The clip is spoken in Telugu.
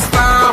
Stop.